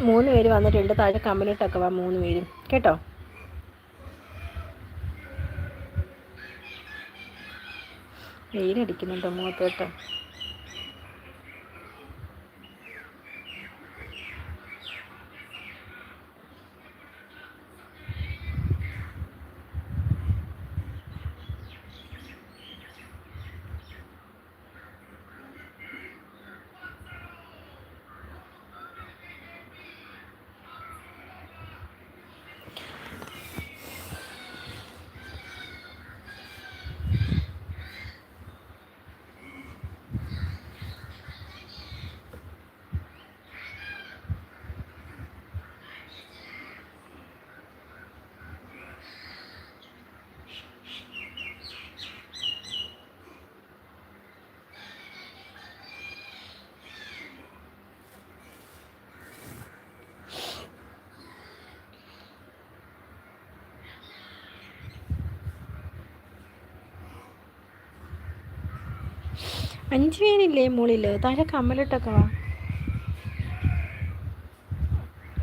മൂന്ന് പേര് വന്നിട്ടുണ്ട്. താഴെ കമ്പനിട്ടൊക്കെ വാ മൂന്ന് പേരും. കേട്ടോ? വെയിലടിക്കുന്നുണ്ടോ മുഖത്തോട്ട് അഞ്ച് പേരില്ലേ മുകളിൽ താഴെ കമ്മലിട്ടൊക്കെ വാ.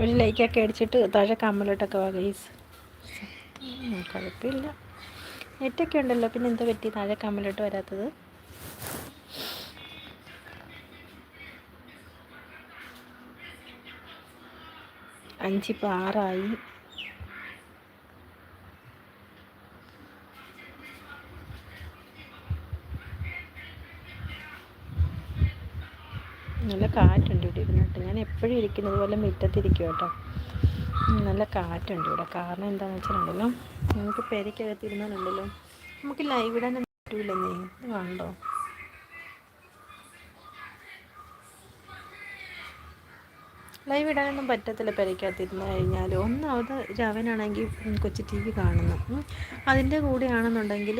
ഒരു ലൈക്കൊക്കെ അടിച്ചിട്ട് താഴെ കമ്മലിട്ടൊക്കെ വാ ഗൈസ് കുഴപ്പമില്ല. നെറ്റൊക്കെ ഉണ്ടല്ലോ പിന്നെ എന്താ പറ്റി? താഴെ കമ്മലിട്ട് വരാത്തത്. അഞ്ചിപ്പോൾ ആറായി. നല്ല കാറ്റുണ്ട് ഇവിടെ ഇരുന്നിട്ട് ഞാൻ എപ്പോഴും ഇരിക്കുന്നത് പോലെ മുറ്റത്തിരിക്കും കേട്ടോ. നല്ല കാറ്റുണ്ട് ഇവിടെ. കാരണം എന്താണെന്ന് വെച്ചിട്ടുണ്ടല്ലോ നമുക്ക് പെരയ്ക്കകത്തിരുന്നാലുണ്ടല്ലോ നമുക്ക് ലൈവ് ഇടാൻ പറ്റൂലെന്നേ. വേണ്ടോ ലൈവ് ഇടാനൊന്നും പറ്റത്തില്ല പെരയ്ക്കകത്തിരുന്ന് കഴിഞ്ഞാൽ. ഒന്നാമത് രവനാണെങ്കിൽ കൊച്ചു ടി വി കാണുന്നു അതിന്റെ കൂടെയാണെന്നുണ്ടെങ്കിൽ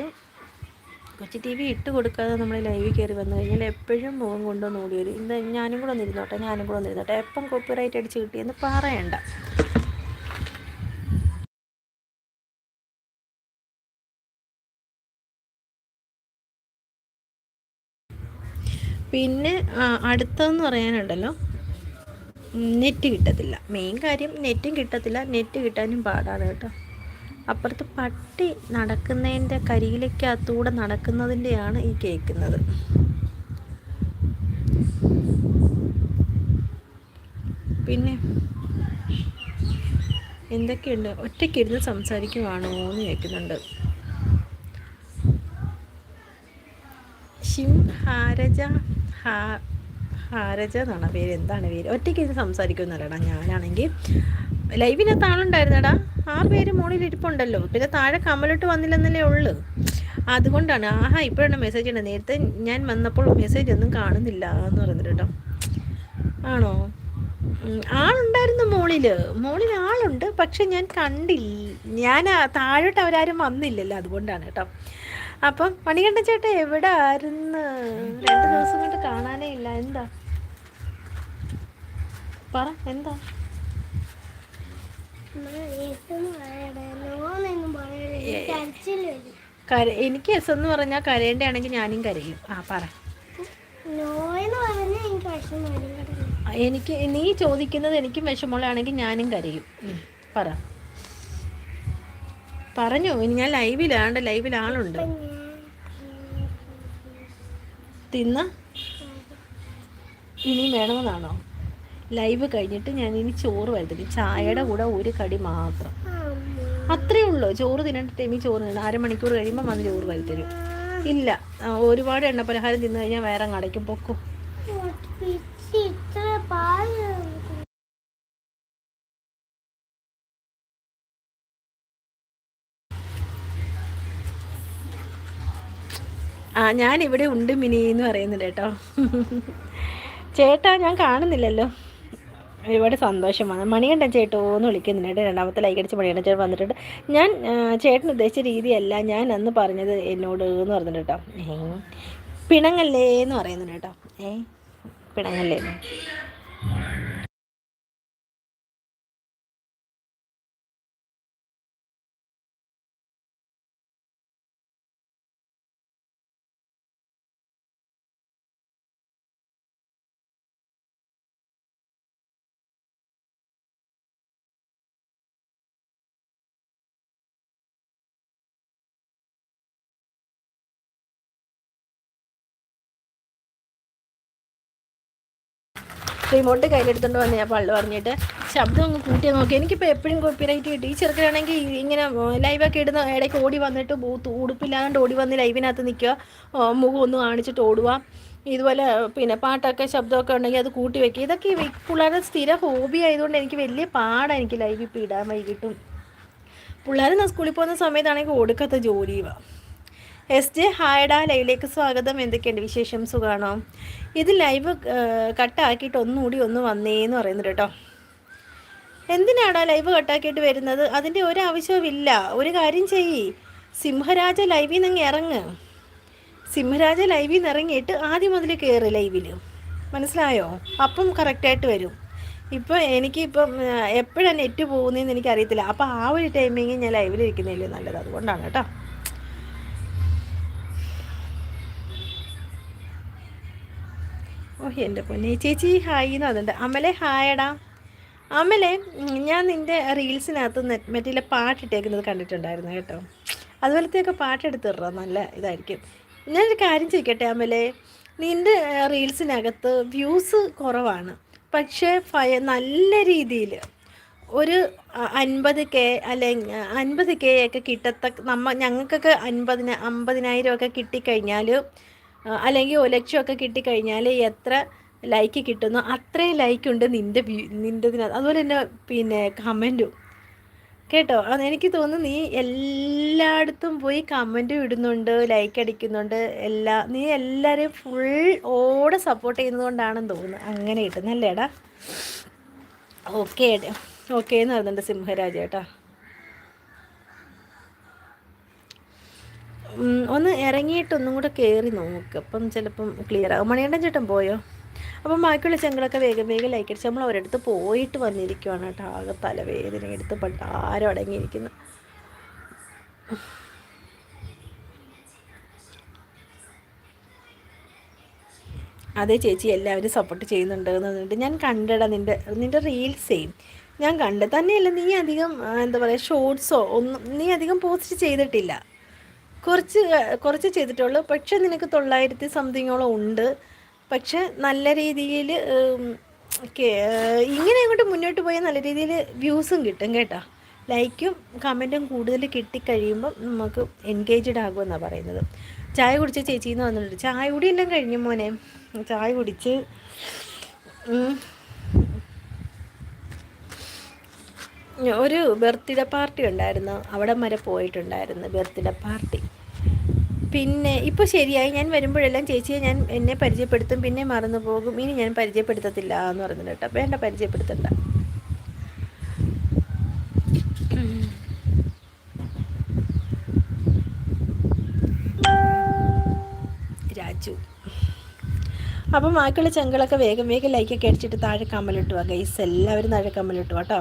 കൊച്ചി ടി വി ഇട്ട് കൊടുക്കാതെ നമ്മൾ ലൈവിൽ കയറി വന്നു കഴിഞ്ഞാൽ എപ്പോഴും മുഖം കൊണ്ടുവന്ന് ഓടി വരും. ഇന്ന് ഞാനും കൂടെ ഒന്നിരുന്നോട്ടെ ഞാനും കൂടെ ഒന്നിരുന്നോട്ടെ എപ്പം കോപ്പിറൈറ്റ് അടിച്ച് കിട്ടിയെന്ന് പറയണ്ട. പിന്നെ അടുത്തതെന്ന് പറയാനുണ്ടല്ലോ. നെറ്റ് കിട്ടത്തില്ല. മെയിൻ കാര്യം നെറ്റും കിട്ടത്തില്ല. നെറ്റ് കിട്ടാനും പാടാണ് കേട്ടോ. അപ്പുറത്ത് പട്ടി നടക്കുന്നതിന്റെ കരിയിലേക്കകത്തൂടെ നടക്കുന്നതിന്റെയാണ് ഈ കേൾക്കുന്നത്. പിന്നെ എന്തൊക്കെയുണ്ട്? ഒറ്റയ്ക്കിരുന്ന് സംസാരിക്കുവാണോ എന്ന് കേൾക്കുന്നുണ്ട്. ഷിം ഹാരജ ഹാരജ എന്നാണ് പേര്. എന്താണ് പേര്? ഒറ്റയ്ക്കിരുന്ന് സംസാരിക്കുമെന്നല്ലടാ ഞാനാണെങ്കിൽ. ലൈവിനകത്ത് ആളുണ്ടായിരുന്നടാ. ആ പേര് മുകളിൽ ഇരിപ്പുണ്ടല്ലോ. പിന്നെ താഴെ കമലിട്ട് വന്നില്ലെന്നല്ലേ ഉള്ളു. അതുകൊണ്ടാണ്. ആഹാ ഇപ്പോഴാണ് മെസ്സേജ് ഉണ്ട് നേരത്തെ ഞാൻ വന്നപ്പോൾ മെസ്സേജ് ഒന്നും കാണുന്നില്ല എന്ന് പറയുന്നത് കേട്ടോ. ആണോ? ആളുണ്ടായിരുന്നു മോളിൽ മോളിൽ ആളുണ്ട് പക്ഷെ ഞാൻ കണ്ടില്ല. ഞാൻ താഴോട്ട് അവരാരും വന്നില്ലല്ലോ അതുകൊണ്ടാണ് കേട്ടോ. അപ്പം മണികണ്ഠ ചേട്ടൻ എവിടെ ആയിരുന്നു രണ്ട് ദിവസം കൊണ്ട് കാണാനേ ഇല്ല. എന്താ? പറ എന്താ? എനിക്ക് എസ് എന്ന് പറഞ്ഞാൽ കരയേണ്ടയാണെങ്കിൽ ഞാനും കരയും. ആ പറ. എനിക്ക് നീ ചോദിക്കുന്നത് എനിക്കും വിഷമമുള്ളതാണെങ്കിൽ ഞാനും കരയും. പറ. പറഞ്ഞു ഇനി ഞാൻ ലൈവിലാണ്ട് ലൈവിൽ ആളുണ്ട്. തിന്ന? ഇനിയും വേണമെന്നാണോ? ലൈവ് കഴിഞ്ഞിട്ട് ഞാൻ ഇനി ചോറ് വരുത്തില്ല. ചായയുടെ കൂടെ ഒരു കടി മാത്രം. അത്രേ ഉള്ളൂ. ചോറ് തിന്നേണ്ട ടൈമിൽ ചോറ് തിന്നു അരമണിക്കൂർ കഴിയുമ്പോൾ വന്ന് ചോറ് വരുത്തരും ഇല്ല. ഒരുപാട് എണ്ണ പലഹാരം തിന്നു കഴിഞ്ഞാൽ വേറെ കടയ്ക്കും പൊക്കും. ആ ഞാൻ ഇവിടെ ഉണ്ട് മിനി എന്ന് പറയുന്നുണ്ട് കേട്ടോ. ചേട്ടാ ഞാൻ കാണുന്നില്ലല്ലോ. ഒരുപാട് സന്തോഷമാണ്. മണികണ്ഠൻ ചേട്ടോ എന്ന് വിളിക്കുന്നുണ്ട്. രണ്ടാമത്തെ ലൈക്ക് അടിച്ച് മണികണ്ഠൻ ചേട്ടൻ വന്നിട്ടുണ്ട്. ഞാൻ ചേട്ടൻ ഉദ്ദേശിച്ച രീതിയല്ല ഞാൻ അന്ന് പറഞ്ഞത് എന്നോട് എന്ന് പറഞ്ഞിട്ട് കേട്ടോ. പിണങ്ങല്ലേ എന്ന് പറയുന്നുണ്ട് കേട്ടോ. ഏ പിണങ്ങല്ലേ റിമോട്ട് കയ്യിലെടുത്തോണ്ട് വന്ന് ഞാൻ പള്ളു പറഞ്ഞിട്ട് ശബ്ദം അങ്ങ് കൂട്ടി നോക്കി. എനിക്കിപ്പോൾ എപ്പോഴും കോപ്പി റൈറ്റ് കിട്ടി. ഈ ചെറുക്കനാണെങ്കിൽ ഇങ്ങനെ ലൈവൊക്കെ ഇടുന്ന ഇടയ്ക്ക് ഓടി വന്നിട്ട് ബൂത്ത് ഉടുപ്പില്ലാണ്ട് ഓടി വന്ന് ലൈവിനകത്ത് നിൽക്കുക. മുഖം ഒന്ന് കാണിച്ചിട്ട് ഓടുക. ഇതുപോലെ പിന്നെ പാട്ടൊക്കെ ശബ്ദമൊക്കെ ഉണ്ടെങ്കിൽ അത് കൂട്ടി വെക്കുക. ഇതൊക്കെ പിള്ളേരുടെ സ്ഥിര ഹോബി ആയതുകൊണ്ട് എനിക്ക് വലിയ പാടാണ് എനിക്ക് ലൈവ് ഇപ്പോൾ ഇടാൻ വൈകിട്ടും. പിള്ളേർ സ്കൂളിൽ പോകുന്ന സമയത്താണെങ്കിൽ ഒടുക്കത്തെ ജോലി എസ് ജെ ഹായഡാ ലൈവിലേക്ക് സ്വാഗതം. എന്തൊക്കെയുണ്ട് വിശേഷം? സുഖമാണോ ഇത് ലൈവ് കട്ടാക്കിയിട്ട് ഒന്നുകൂടി ഒന്ന് വന്നേ എന്ന് പറയുന്നുണ്ട് കേട്ടോ. എന്തിനാടാ ലൈവ് കട്ടാക്കിയിട്ട് വരുന്നത്? അതിന്റെ ഒരാവശ്യവുമില്ല. ഒരു കാര്യം ചെയ്യി. സിംഹരാജ ലൈവിൽ നിന്ന് ഇറങ്ങ്. സിംഹരാജ ലൈവിൽ നിന്ന് ഇറങ്ങിയിട്ട് ആദ്യം മുതൽ കയറി ലൈവിൽ മനസ്സിലായോ? അപ്പം കറക്റ്റായിട്ട് വരും. ഇപ്പോൾ എനിക്കിപ്പം എപ്പോഴാണ് നെറ്റ് പോകുന്നതെന്ന് എനിക്കറിയത്തില്ല. അപ്പോൾ ആ ഒരു ടൈമിങ് ഞാൻ ലൈവിൽ നല്ലത്. അതുകൊണ്ടാണ് കേട്ടോ. ഓ എന്റെ പൊന്നെ. ചേച്ചി ഹായ് എന്ന് പറഞ്ഞിട്ട് അമലെ ഹായടാ. അമലെ ഞാൻ നിന്റെ റീൽസിനകത്ത് മറ്റേ പാട്ടിട്ടേക്കുന്നത് കണ്ടിട്ടുണ്ടായിരുന്നു കേട്ടോ. അതുപോലത്തെയൊക്കെ പാട്ടെടുത്തിട നല്ല ഇതായിരിക്കും. ഞാനൊരു കാര്യം ചോദിക്കട്ടെ അമലെ? നിന്റെ റീൽസിനകത്ത് വ്യൂസ് കുറവാണ്. പക്ഷേ ഫയ നല്ല രീതിയിൽ ഒരു അൻപത് കെ അല്ലെങ്കിൽ അൻപത് കെ ഒക്കെ കിട്ടത്തക്ക നമ്മ ഞങ്ങൾക്കൊക്കെ അൻപതിന അമ്പതിനായിരം ഒക്കെ കിട്ടിക്കഴിഞ്ഞാൽ അല്ലെങ്കിൽ ഒരു കിട്ടിക്കഴിഞ്ഞാൽ എത്ര ലൈക്ക് കിട്ടുന്നു അത്രയും ലൈക്ക് ഉണ്ട് നിന്റെ നിന്റെതിനകത്ത് അതുപോലെ തന്നെ പിന്നെ കമന്റും കേട്ടോ? എനിക്ക് തോന്നുന്നു നീ എല്ലായിടത്തും പോയി കമന്റും ഇടുന്നുണ്ട് ലൈക്ക് അടിക്കുന്നുണ്ട് എല്ലാ നീ എല്ലാവരെയും ഫുൾ ഓടെ സപ്പോർട്ട് ചെയ്യുന്നതുകൊണ്ടാണെന്ന് തോന്നുന്നു. അങ്ങനെ കിട്ടുന്നല്ലേടാ ഓക്കെ ഓക്കെ എന്ന് പറയുന്നുണ്ട് സിംഹരാജ് ഇറങ്ങിയിട്ട് ഒന്നും കൂടെ കയറി നോക്ക്. അപ്പം ചിലപ്പം ക്ലിയർ ആകും മണിയണ്ടൻ ചേട്ടൻ പോയോ? അപ്പം ബാക്കിയുള്ള ചെങ്കളൊക്കെ വേഗം വേഗം ലൈക്ക് അടിച്ച് നമ്മൾ ഒരിടത്ത് പോയിട്ട് വന്നിരിക്കുവാണ് കേട്ടോ. ആകെ തലവേദന എടുത്ത് പട്ടാരം അടങ്ങിയിരിക്കുന്നു. അതെ ചേച്ചി എല്ലാവരും സപ്പോർട്ട് ചെയ്യുന്നുണ്ട് എന്ന് ഞാൻ കണ്ടടാ നിന്റെ നിന്റെ റീൽസേ ഞാൻ കണ്ട് തന്നെയല്ല. നീ അധികം എന്താ പറയുക ഷോർട്സോ ഒന്നും നീ അധികം പോസ്റ്റ് ചെയ്തിട്ടില്ല. കുറച്ച് കുറച്ച് ചെയ്തിട്ടുള്ളൂ. പക്ഷെ നിനക്ക് തൊള്ളായിരത്തി സംതിങ്ങോളം ഉണ്ട്. പക്ഷെ നല്ല രീതിയിൽ ഇങ്ങനെ അങ്ങോട്ട് മുന്നോട്ട് പോയാൽ നല്ല രീതിയിൽ വ്യൂസും കിട്ടും കേട്ടോ. ലൈക്കും കമന്റും കൂടുതൽ കിട്ടിക്കഴിയുമ്പം നമുക്ക് എൻഗേജ്ഡ് ആകുമെന്നാണ് പറയുന്നത്. ചായ കുടിച്ച ചേച്ചിന്ന് വന്നിട്ടുണ്ട് ചായ കുടി എല്ലാം കഴിഞ്ഞു മോനെ. ചായ കുടിച്ച് ഒരു ബർത്ത്ഡേ പാർട്ടി ഉണ്ടായിരുന്നു. അവിടെ വരെ പോയിട്ടുണ്ടായിരുന്നു ബർത്ത്ഡേ പാർട്ടി. പിന്നെ ഇപ്പോൾ ശരിയായി. ഞാൻ വരുമ്പോഴെല്ലാം ചേച്ചിയെ ഞാൻ എന്നെ പരിചയപ്പെടുത്തും പിന്നെ മറന്നു പോകും. ഇനി ഞാൻ പരിചയപ്പെടുത്തത്തില്ല എന്ന് പറഞ്ഞു കേട്ടോ. വേണ്ട പരിചയപ്പെടുത്തണ്ട. രാജു. അപ്പം ബാക്കിയുള്ള ചെങ്കളൊക്കെ വേഗം വേഗം ലൈക്കൊക്കെ അടിച്ചിട്ട് താഴെ കമ്മലിട്ടുവാ ഗൈസ് എല്ലാവരും താഴെ കമ്മലിട്ടുവാ കേട്ടോ.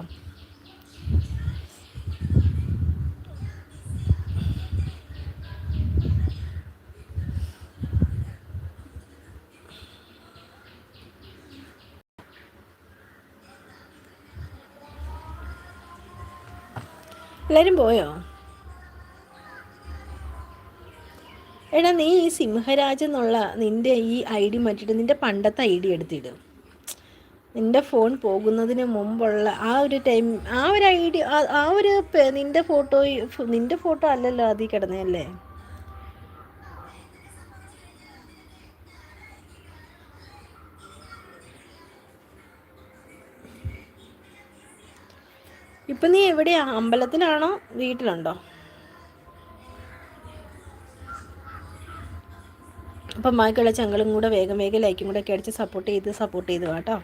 എല്ലാവരും പോയോ? എടാ നീ ഈ സിംഹരാജ് എന്നുള്ള നിന്റെ ഈ ഐ ഡി മാറ്റിയിട്ട് നിന്റെ പണ്ടത്തെ ഐ ഡി എടുത്തിടും. നിന്റെ ഫോൺ പോകുന്നതിന് മുമ്പുള്ള ആ ഒരു ടൈം ആ ഒരു ഐ ഡി ആ ഒരു നിന്റെ ഫോട്ടോ നിന്റെ ഫോട്ടോ അല്ലല്ലോ അതിൽ കിടന്നതല്ലേ? ഇപ്പം നീ എവിടെയാ അമ്പലത്തിലാണോ? വീട്ടിലുണ്ടോ? അപ്പം ബാക്കിയുള്ള ചങ്ങളും കൂടെ വേഗം വേഗം ലൈക്കും കൂടെ ഒക്കെ അടിച്ച് സപ്പോർട്ട് ചെയ്ത് സപ്പോർട്ട് ചെയ്ത് കേട്ടോ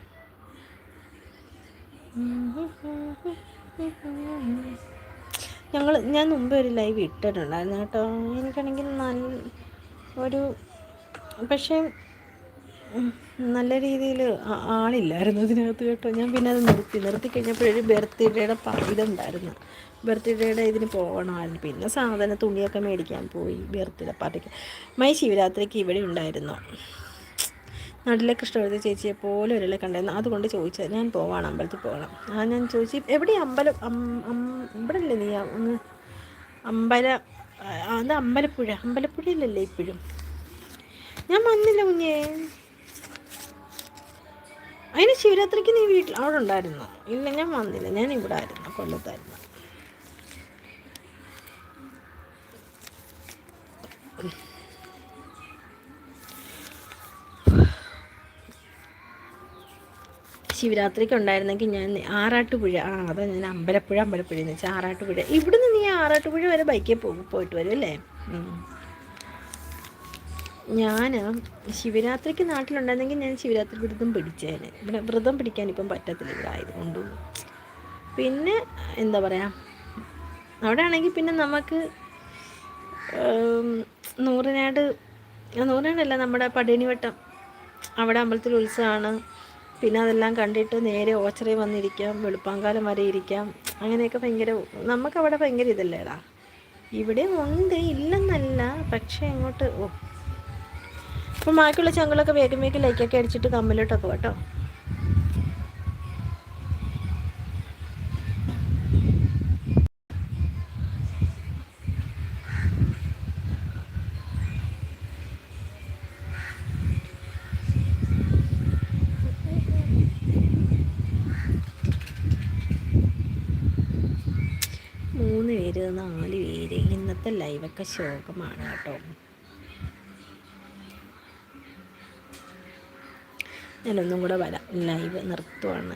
ഞങ്ങൾ ഞാൻ മുമ്പേ ഒരു ലൈവ് ഇട്ടിട്ടുണ്ടായിരുന്നു കേട്ടോ. എനിക്കാണെങ്കിൽ നല്ല ഒരു പക്ഷേ നല്ല രീതിയിൽ ആളില്ലായിരുന്നു അതിനകത്ത് കേട്ടോ. ഞാൻ പിന്നെ അത് നിർത്തി നിർത്തി കഴിഞ്ഞപ്പോഴൊരു ബർത്ത്ഡേയുടെ ഇതുണ്ടായിരുന്നു ബർത്ത്ഡേയുടെ ഇതിന് പോകണമായിരുന്നു പിന്നെ സാധനം തുണിയൊക്കെ മേടിക്കാൻ പോയി ബർത്ത്ഡേ പാർട്ടിക്ക്. മൈ ശിവരാത്രിക്ക് ഇവിടെ ഉണ്ടായിരുന്നു. നടിലെ കൃഷ്ണവതി ചേച്ചിയെ പോലെ ഒരാളെ കണ്ടായിരുന്നു. അതുകൊണ്ട് ചോദിച്ചത് ഞാൻ പോവാണ് അമ്പലത്തിൽ പോകണം. ആ ഞാൻ ചോദിച്ചു എവിടെ അമ്പലം? ഇവിടെ അല്ലേ നീ അങ്ങ് അമ്പല അത് അമ്പലപ്പുഴ. അമ്പലപ്പുഴയിലല്ലേ ഇപ്പോഴും? ഞാൻ വന്നില്ല കുഞ്ഞേ. അതിന് ശിവരാത്രിക്ക് നീ വീട്ടിൽ അവിടെ ഉണ്ടായിരുന്നു? ഇല്ല ഞാൻ വന്നില്ല. ഞാൻ ഇവിടെ ആയിരുന്നു കൊല്ലത്തായിരുന്നു. ശിവരാത്രിക്ക് ഉണ്ടായിരുന്നെങ്കിൽ ഞാൻ ആറാട്ടുപുഴ ആ അതാ ഞാൻ അമ്പലപ്പുഴ അമ്പലപ്പുഴ എന്ന് വെച്ചാൽ ആറാട്ടുപുഴ. ഇവിടുന്ന് നീ ആറാട്ടുപുഴ വരെ ബൈക്കിൽ പോകും പോയിട്ട് വരും അല്ലേ? ഞാൻ ശിവരാത്രിക്ക് നാട്ടിലുണ്ടായിരുന്നെങ്കിൽ ഞാൻ ശിവരാത്രി വ്രതം പിടിച്ചേനെ. ഇവിടെ വ്രതം പിടിക്കാൻ ഇപ്പം പറ്റത്തില്ല ഇവിടെ ആയതുകൊണ്ടും. പിന്നെ എന്താ പറയുക അവിടെ ആണെങ്കിൽ പിന്നെ നമുക്ക് നൂറിനാട് നൂറിനാടല്ല നമ്മുടെ പടയണിവട്ടം അവിടെ അമ്പലത്തിൽ ഉത്സവമാണ്. പിന്നെ അതെല്ലാം കണ്ടിട്ട് നേരെ ഓച്ചറയിൽ വന്നിരിക്കാം വെളുപ്പാങ്കാലം വരെ ഇരിക്കാം. അങ്ങനെയൊക്കെ ഭയങ്കര നമുക്കവിടെ ഭയങ്കര ഇതല്ലേടാ ഇവിടെ ഉണ്ട് ഇല്ലെന്നല്ല. പക്ഷേ അങ്ങോട്ട് ഓ അപ്പം ബാക്കിയുള്ള ചങ്കളൊക്കെ വേഗം വേഗം ലൈക്കൊക്കെ അടിച്ചിട്ട് കമ്മലിട്ടൊക്കെ കേട്ടോ മൂന്ന് പേര് നാല് പേര്. ഇന്നത്തെ ലൈവൊക്കെ ശോകമാണ് കേട്ടോ. ഞാനൊന്നും കൂടെ വരാം. ലൈവ് നിർത്തുവാണ്.